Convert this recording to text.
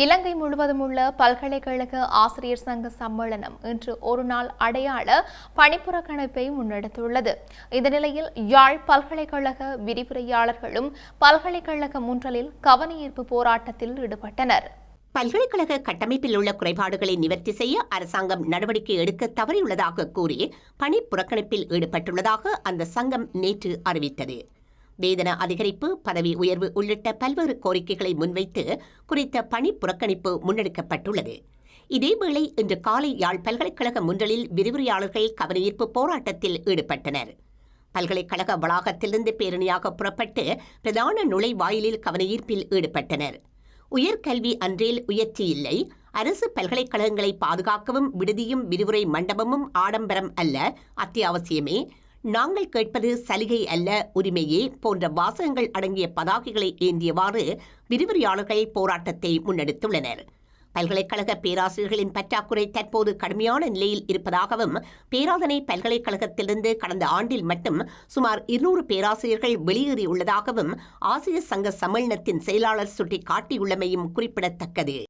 இலங்கை முழுவதும் உள்ள பல்கலைக்கழக ஆசிரியர் சங்க சம்மேளனம் இன்று ஒரு நாள் அடையாள பணிப்புறக்கணிப்பை முன்னெடுத்துள்ளது. இந்த நிலையில் யாழ் பல்கலைக்கழக விரிவுரையாளர்களும் பல்கலைக்கழக முன்றலில் கவனஈர்ப்பு போராட்டத்தில் ஈடுபட்டனர். பல்கலைக்கழக கட்டமைப்பில் உள்ள குறைபாடுகளை நிவர்த்தி செய்ய அரசாங்கம் நடவடிக்கை எடுக்க தவறியுள்ளதாக கூறி பணி புறக்கணிப்பில் ஈடுபட்டுள்ளதாக அந்த சங்கம் நேற்று அறிவித்தது. வேதன அதிகரிப்பு பதவி உயர்வு உள்ளிட்ட பல்வேறு கோரிக்கைகளை முன்வைத்து குறித்த பணி புறக்கணிப்பு முன்னெடுக்கப்பட்டுள்ளது. இதேவேளை இன்று காலை யாழ் பல்கலைக்கழக முன்றலில் விரிவுரையாளர்கள் கவனஈர்ப்பு போராட்டத்தில் ஈடுபட்டனர். பல்கலைக்கழக வளாகத்திலிருந்து பேரணியாக புறப்பட்டு பிரதான நுழைவாயிலில் கவனஈர்ப்பில் ஈடுபட்டனர். உயர்கல்வி அன்றில் உயர்ச்சி இல்லை. அரசு பல்கலைக்கழகங்களை பாதுகாக்கவும் விடுதியும் விரிவுரை மண்டபமும் ஆடம்பரம் அல்ல அத்தியாவசியமே. நாங்கள் கேட்பது சலுகை அல்ல உரிமையே போன்ற வாசகங்கள் அடங்கிய பதாகைகளை ஏந்தியவாறு விரிவுரையாளர்கள் போராட்டத்தை முன்னெடுத்துள்ளனர். பல்கலைக்கழக பேராசிரியர்களின் பற்றாக்குறை தற்போது கடுமையான நிலையில் இருப்பதாகவும் பேராதனை பல்கலைக்கழகத்திலிருந்து கடந்த ஆண்டில் மட்டும் சுமார் இருநூறு பேராசிரியர்கள் வெளியேறியுள்ளதாகவும் ஆசிரியர் சங்க சம்மேளனத்தின் செயலாளர் சுட்டிக்காட்டியுள்ளமையும் குறிப்பிடத்தக்கது.